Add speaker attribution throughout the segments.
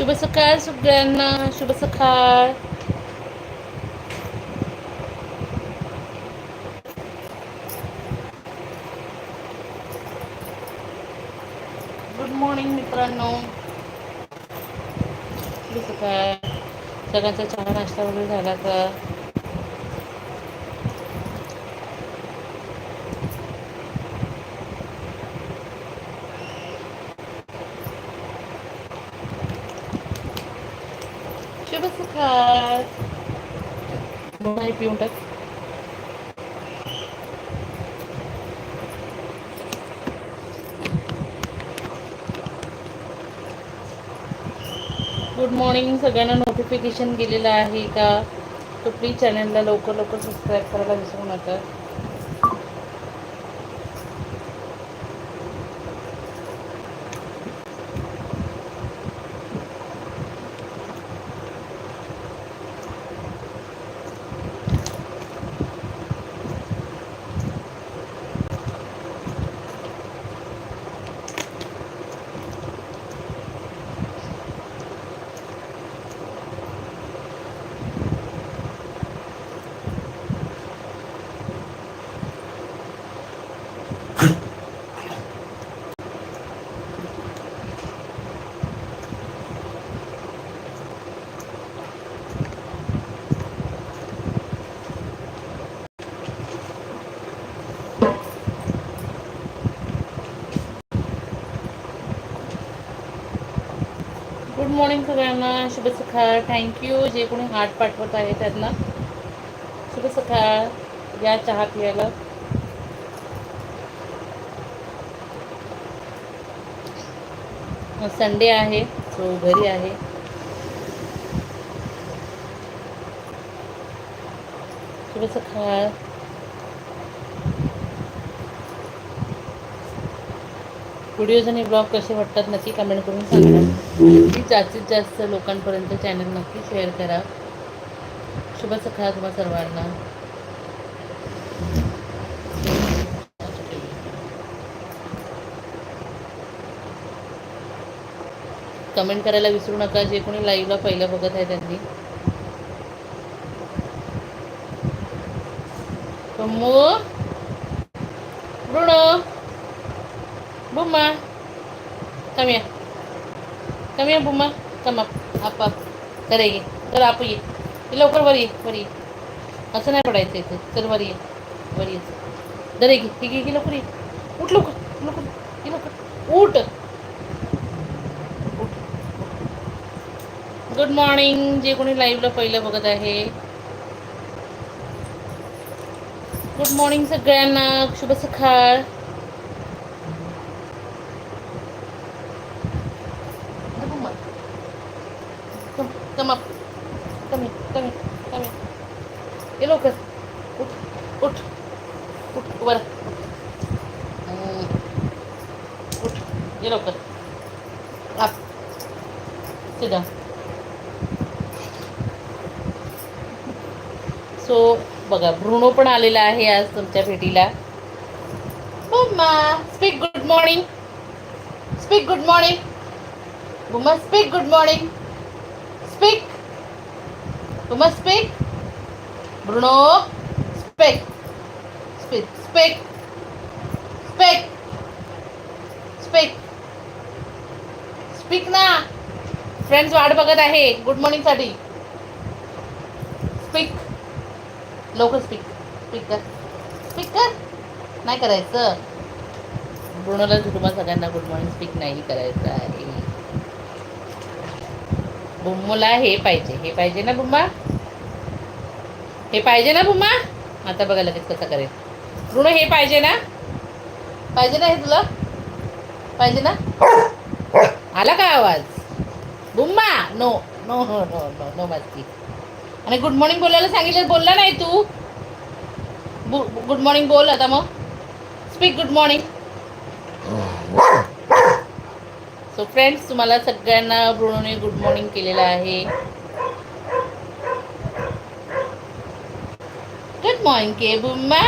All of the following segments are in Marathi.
Speaker 1: शुभ सकाळ सगळ्यांना शुभ सकाळ गुड मॉर्निंग मित्रांनो शुभ सकाळ सगळ्यांचा चहा नाश्ता वगैरे झाला का शुभ सकाळ नाही पिऊन टाक. गुड मॉर्निंग सगळ्यांना नोटिफिकेशन गेलेलं आहे का? तर प्लीज चॅनलला लवकर लवकर सबस्क्राईब करायला विसरू नका गुड मॉर्निंग सगळ्यांना uh, शुभ सकाळ थँक्यू जे कोणी हार्ट पाठवत आहे त्यांना. शुभ सकाळ या चहा पियाला. संडे आहे सो घरी आहे. शुभ सकाळ व्हिडिओज आणि ब्लॉग कसे वाटतात नक्की कमेंट करून सांगा. प्लीज जास्तीत जास्त लोकांपर्यंत चॅनल नक्की शेअर करा. शुभ सकाळ तुम्हा सर्वांना. कमेंट करायला विसरू नका जे कोणी लाईव्हला पहिलं बघत आहे त्यांनी. Kamu या. Buma Come बुम्मा Come आप Buma Come तर ये. तर आप ये. लवकर वर ये वर ये. असं नाही पडायचं इथे. तर वर ये. वर ये. दर ये. घे आहे की लवकर ये. उठ लवकर लवकर की लवकर. उठ. गुड मॉर्निंग जे कोणी लाईव्हला पहिलं बघत आहे. गुड मॉर्निंग सगळ्यांना. शुभ सकाळ कम अप कमी कमी कमी ये लवकर उठ उठ उठ वर उठ. ये लवकर. आप सिधा सो बघा ब्रुनो पण आलेला आहे आज तुमच्या भेटीला. Bumma speak good morning speak good morning Bumma speak good morning speak Bumma speak Bruno speak speak speak speak speak ना. फ्रेंड्स वाट बघत आहे. गुड मॉर्निंगसाठी. स्पीक लवकर स्पीक स्पीक कर. स्पीक कर. नाही करायचं. ब्रुनोला तुम्हाला सगळ्यांना गुड मॉर्निंग स्पीक नाही करायचं आहे. बुम्मूला हे पाहिजे. हे पाहिजे ना बुम्मा? हे पाहिजे ना बुम्मा? आता बघा लगेच कसं करेल. ऋण हे पाहिजे ना? पाहिजे ना हे तुला? पाहिजे ना? आला का आवाज? Bumma! No no no no no no मस्ती आणि गुड मॉर्निंग बोलायला सांगितलं बोलला नाही तू. गुड मॉर्निंग बोल आता मग. Speak good morning so friends तुम्हाला सगळ्यांना ब्रुणोने गुड मॉर्निंग केलेलं आहे. गुड मॉर्निंग के बुम्मा.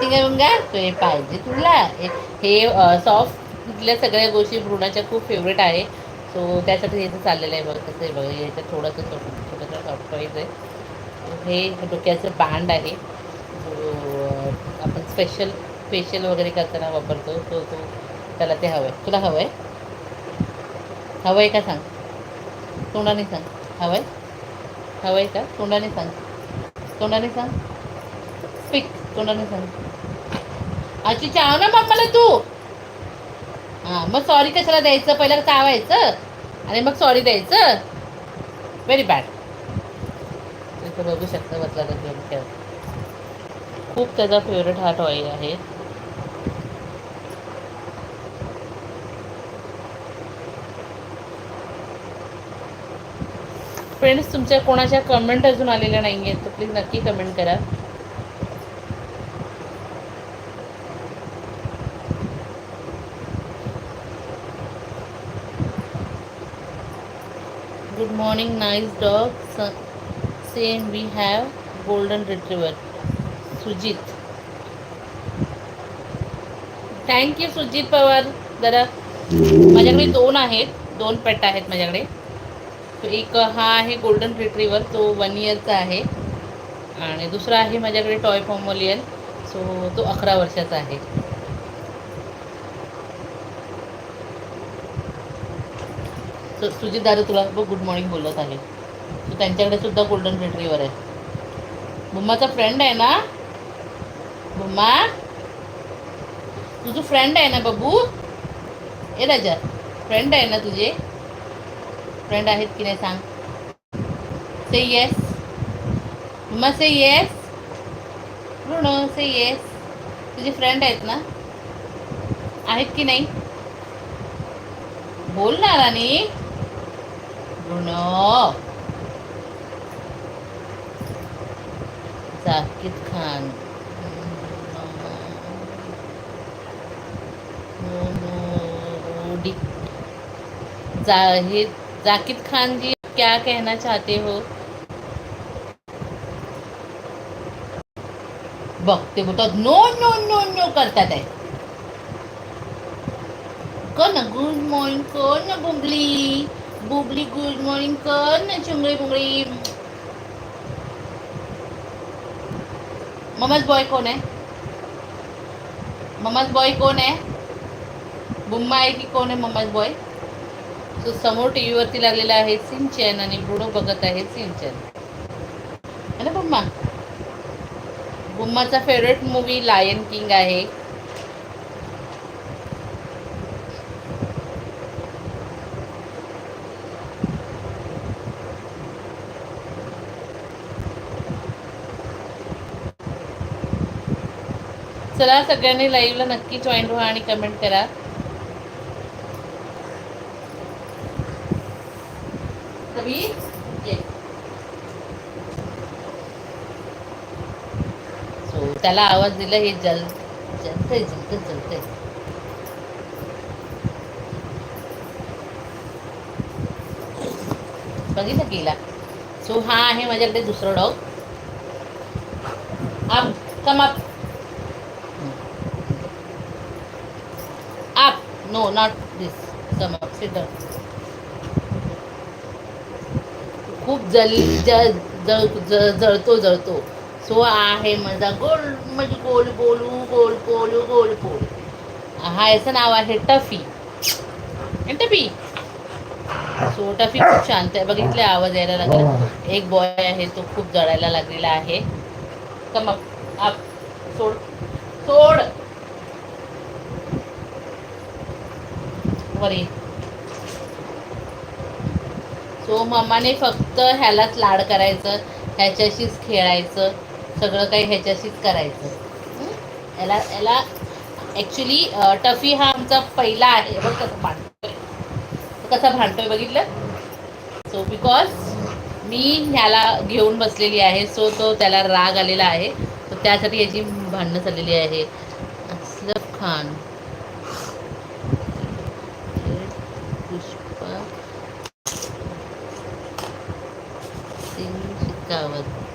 Speaker 1: चिंगाबुंगा तो म्हणजे हे पाहिजे तुला. हे- हे सॉफ्ट कुठल्या सगळ्या गोष्टी भ्रूणाच्या खूप फेवरेट आहे. सो त्यासाठी हे चाललेलं आहे बघा कसं आहे बघा याच्यात थोडंसं सॉफ्ट वाईज आहे. हे डोक्याचं बँड आहे. जो आपण स्पेशल फेशियल वगैरे करताना वापरतो तो तो त्याला ते हवं आहे तुला हवं आहे हवं आहे का सांग? तोंडाने सांग. हवं आहे हवं आहे का? तोंडाने सांग. तोंडाने सांग. स्पीक तोंडाने सांग. अशी चाव ना मम्माला तू? हां मग सॉरी कशाला द्यायचं? पहिला चावायचं आणि मग सॉरी द्यायचं? व्हेरी बॅड बघू शकता बसला तर गेम खेळ. खूप त्याचा फेवरेट हा टॉय आहे. फ्रेंड्स तुमच्या कोणाच्या कमेंट अजून आलेल्या नाही आहेत तर प्लीज नक्की कमेंट करा. Morning morning nice dog same we have golden retriever Sujit thank you Sujit Pawar जरा माझ्याकडे दोन आहेत. दोन पेट आहेत माझ्याकडे. तो एक हा आहे गोल्डन रिट्रीवर तो वन इयरचा आहे. आणि दुसरा आहे माझ्याकडे टॉय फॉर्मोलियन सो तो अकरा वर्षाचा आहे. सुजित दादा तुला बघ गुड मॉर्निंग बोलत आहे. सो त्यांच्याकडे सुद्धा गोल्डन रिट्रीवर आहे. बुम्माचा फ्रेंड आहे ना? बुम्मा? तुझं फ्रेंड आहे ना बाबू? ए राजा फ्रेंड आहे ना तुझे? फ्रेंड आहेत की नाही सांग? से येस बुम्मा से येस ऋण से येस तुझे फ्रेंड आहेत ना? आहेत की नाही? बोल ना राणी ऋण जाकीद खान जा हे जाकिद खान जी क्या कहना चाहते हो? बघ ते बोलतात नो नो नो नो करतात आहे. कर ना गुड मॉर्निंग कर ना बुबली गुड मॉर्निंग कर ना चुंगळी बुंगळी ममाज बॉय कोण आहे ममाज बॉय कोण आहे बुम्मा आहे की कोण आहे ममाज बॉय सो समोर टी व्हीवरती लागलेला आहे सिंचन आणि बुडो बघत आहे सिंचन है ना बुम्मा बुम्माचा फेवरेट मूवी लायन किंग आहे. चला सगळ्यांनी लाईव्हला नक्की जॉईन व्हा आणि कमेंट करा. सो त्याला आवाज दिला हे जल जलतय जलत जलतय. बघितलं गेला सो हा आहे माझ्याकडे दुसरा डॉग. आप come up no not not this sit down खूप जल जळ जळतो जळतो. सो आहे माझा गोल म्हणजे गोल गोलू गोल गोलू गोल गोल. हा याचं नाव आहे टफी. टफी. सो टफी खूप शांत आहे. बघितले आवाज यायला लागला. एक बॉय आहे तो खूप जळायला लागलेला आहे. कम अप सोड. सोड. वर. सो मम्माने फक्त ह्यालाच लाड करायचं ह्याच्याशीच खेळायचं सगळं काही ह्याच्याशीच करायचं. याला याला ॲक्च्युली टफी हा आमचा पहिला आहे. बघ कसं भांडतोय. कसा भांडतोय बघितलं? सो बिकॉज मी ह्याला घेऊन बसलेली आहे सो तो त्याला राग आलेला आहे. तर त्यासाठी याची भांडणं चाललेली आहे. असलफ खान. गावात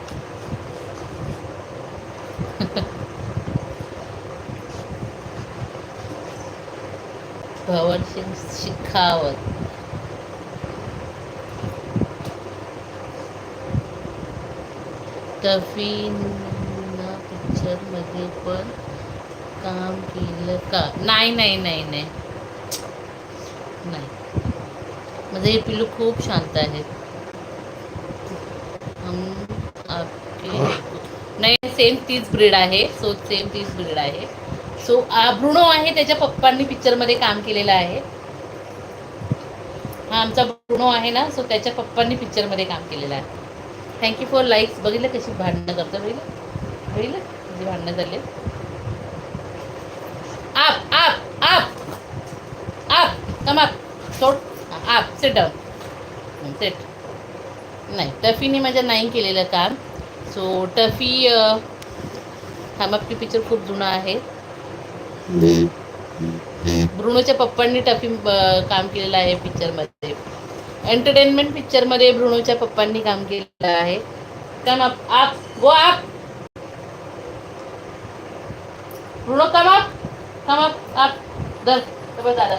Speaker 1: भवन सिंग शिखावत. तफीन पिक्चरमध्ये पण काम केलं का? नाही नाही नाही नाही. म्हणजे हे पिलू खूप शांत आहेत. नाही सेम तीच ब्रीड आहे. सो सेम तीच ब्रीड आहे. सो ब्रुणो आहे त्याच्या पप्पांनी पिक्चरमध्ये काम केलेलं आहे. हा आमचा ब्रुणो आहे ना सो त्याच्या पप्पांनी पिक्चरमध्ये काम केलेलं आहे. थँक्यू फॉर लाईक्स बघितलं कशी भांडणं करतं बघितलं? बघितलं? कशी भांडणं झाले? आप आप आप आप कम आप सोड आप सेट डाऊन सेट नाही टफीने माझ्या नाही केलेलं काम. सो टफी थांबापकी पिक्चर खूप जुना आहे. ब्रुनोच्या पप्पांनी टफी काम केलेलं आहे पिक्चरमध्ये एंटरटेनमेंट पिक्चरमध्ये ब्रुनोच्या पप्पांनी काम केलेलं आहे. कम up up go up Bruno come up come up up दर दादा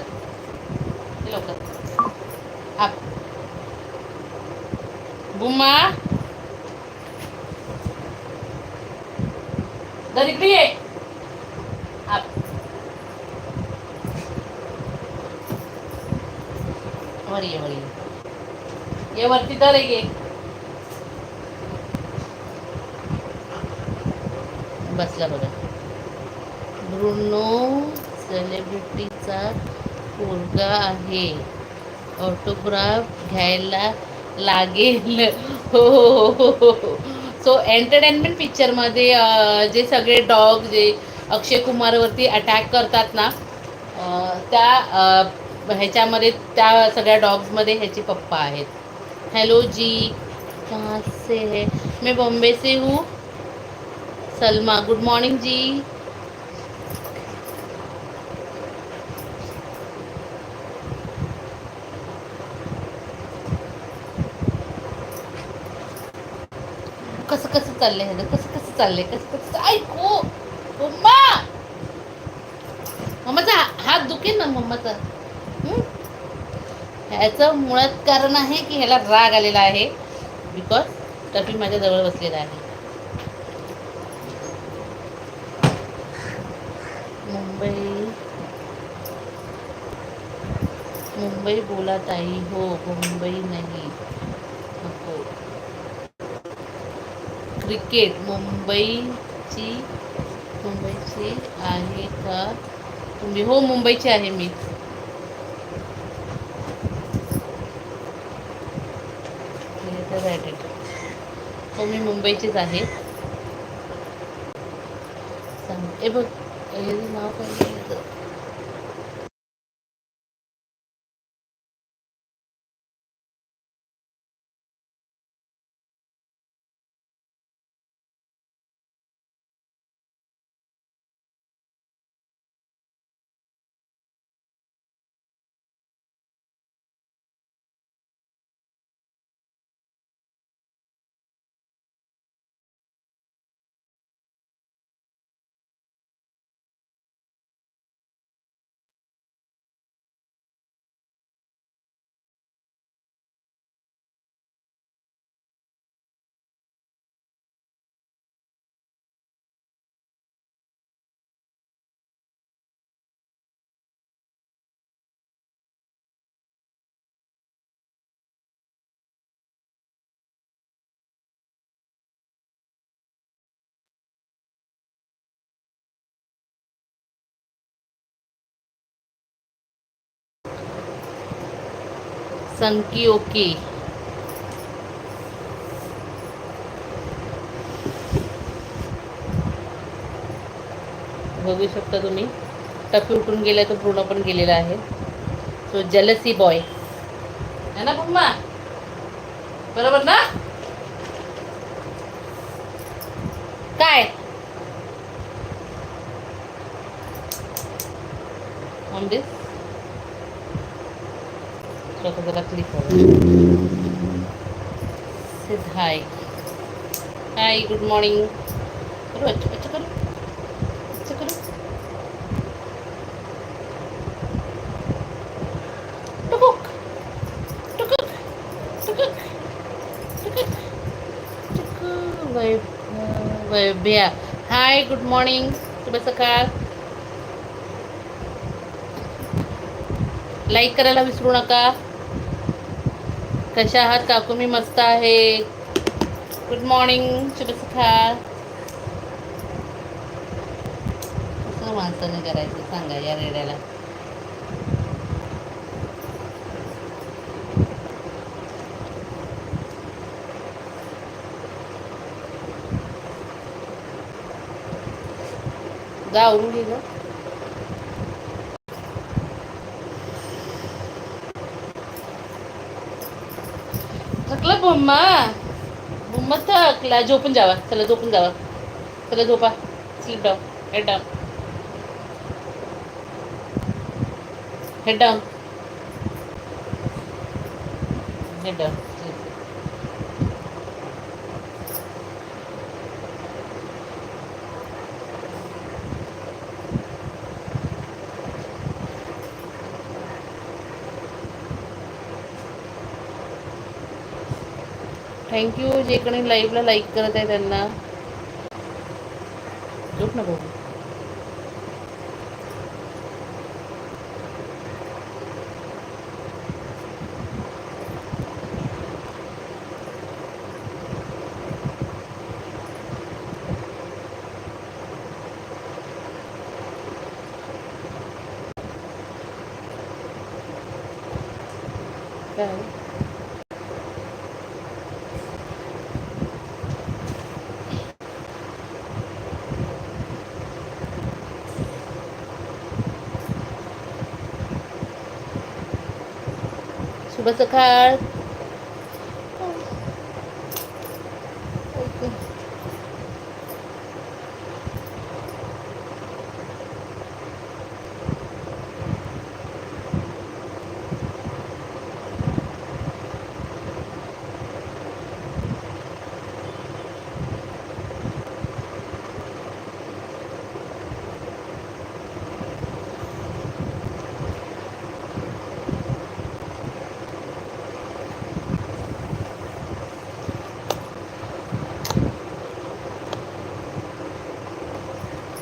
Speaker 1: लवकर. आप बुम्मा दर इकडे ये आप वर ये वर ये ये वरती तर ये बसला बघा ब्रुनो सेलिब्रिटीचा पोरगा आहे. ऑटोग्राफ घ्यायला लागेल. हो हो हो हो सो एंटरटेनमेंट पिक्चरमध्ये जे सगळे डॉग जे अक्षय कुमारवरती अटॅक करतात ना त्या ह्याच्यामध्ये त्या सगळ्या डॉग्समध्ये ह्याचे पप्पा आहेत. हेलो जी कहाँ से है? मैं बॉम्बे से हूँ. सलमा गुड मॉर्निंग जी कसं कसं चाललंय ह्याचं कसं कसं चाललंय? कसं कसं ऐकू! मम्मा! मम्माचा हात दुखेल ना मम्माचा. ह्याचं मुळात कारण आहे की ह्याला राग आलेला आहे. बिकॉज टफी माझ्या जवळ बसलेला आहे. मुंबई. मुंबई बोला ताई हो, हो मुंबई नाही नको क्रिकेट मुंबईची मुंबईची आहे का? तुम्ही हो मुंबईची आहे मी. हो मी मुंबईचीच आहे. सांग ए बघ हे नाव काय संकी ओके बघू शकता तुम्ही. टपी उठून गेला तो पूर्ण पण गेलेला आहे. सो जलसी बॉय है ना मम्मा बरोबर ना? स्वतः जरा क्लिक सिद्ध हाय हाय गुड मॉर्निंग करू अच्छा अच्छा करू अच्छा करू टुकुक टुकुक टुकुक टुकुक टुकुक bye Vaibhya hi good morning शुभ सकाळ लाईक करायला विसरू नका कशा आहात? काकू मी मस्त आहे. गुड मॉर्निंग शुभ कसं माणसाने करायचं सांगा या रेड्याला जा घे थकलं बुम्मा. बुम्मा थकला झोपून जावा. चला झोपून जावा. चला झोपा. Sleep down head down head down head down thank you जे कोणी लाईव्हला लाईक करत आहे त्यांना. झोप ना भाऊ काय शुभ सकाळ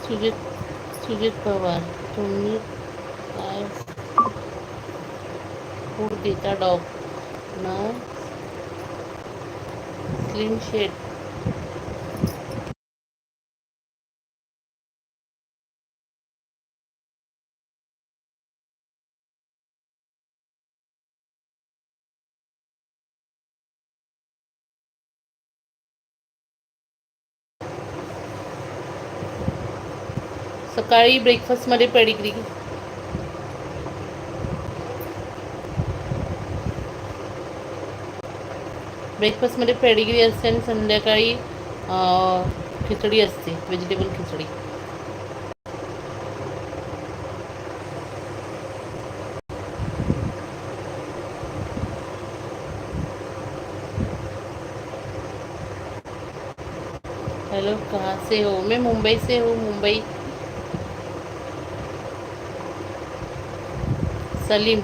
Speaker 1: सुजित सुजित पवार तुम्ही काय फूड देता डॉग ना स्लिम ब्रेकफास्टमध्ये पेडिग्री ब्रेकफास्टमध्ये पेडिग्री असते आणि संध्याकाळी अं, खिचडी असते व्हेजिटेबल खिचडी. हेलो कहाँ से हो? मैं मुंबई से हूँ मुंबई. सलीम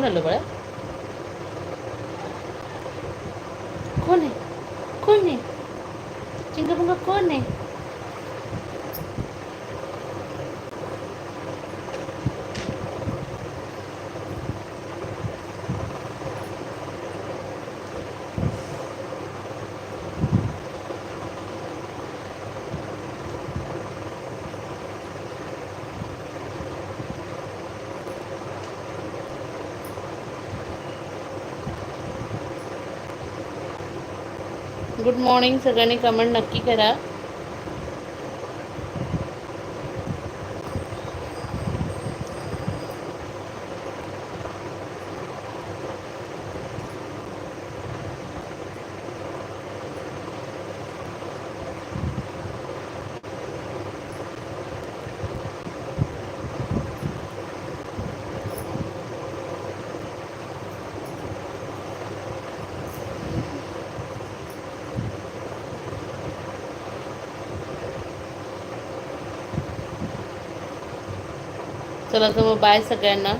Speaker 1: कोण आलं बाळा कोण आहे कोण आहे चिंगपुंगा कोण आहे गुड मॉर्निंग सगळ्यांनी कमेंट नक्की करा. चला तर मग बाय सगळ्यांना.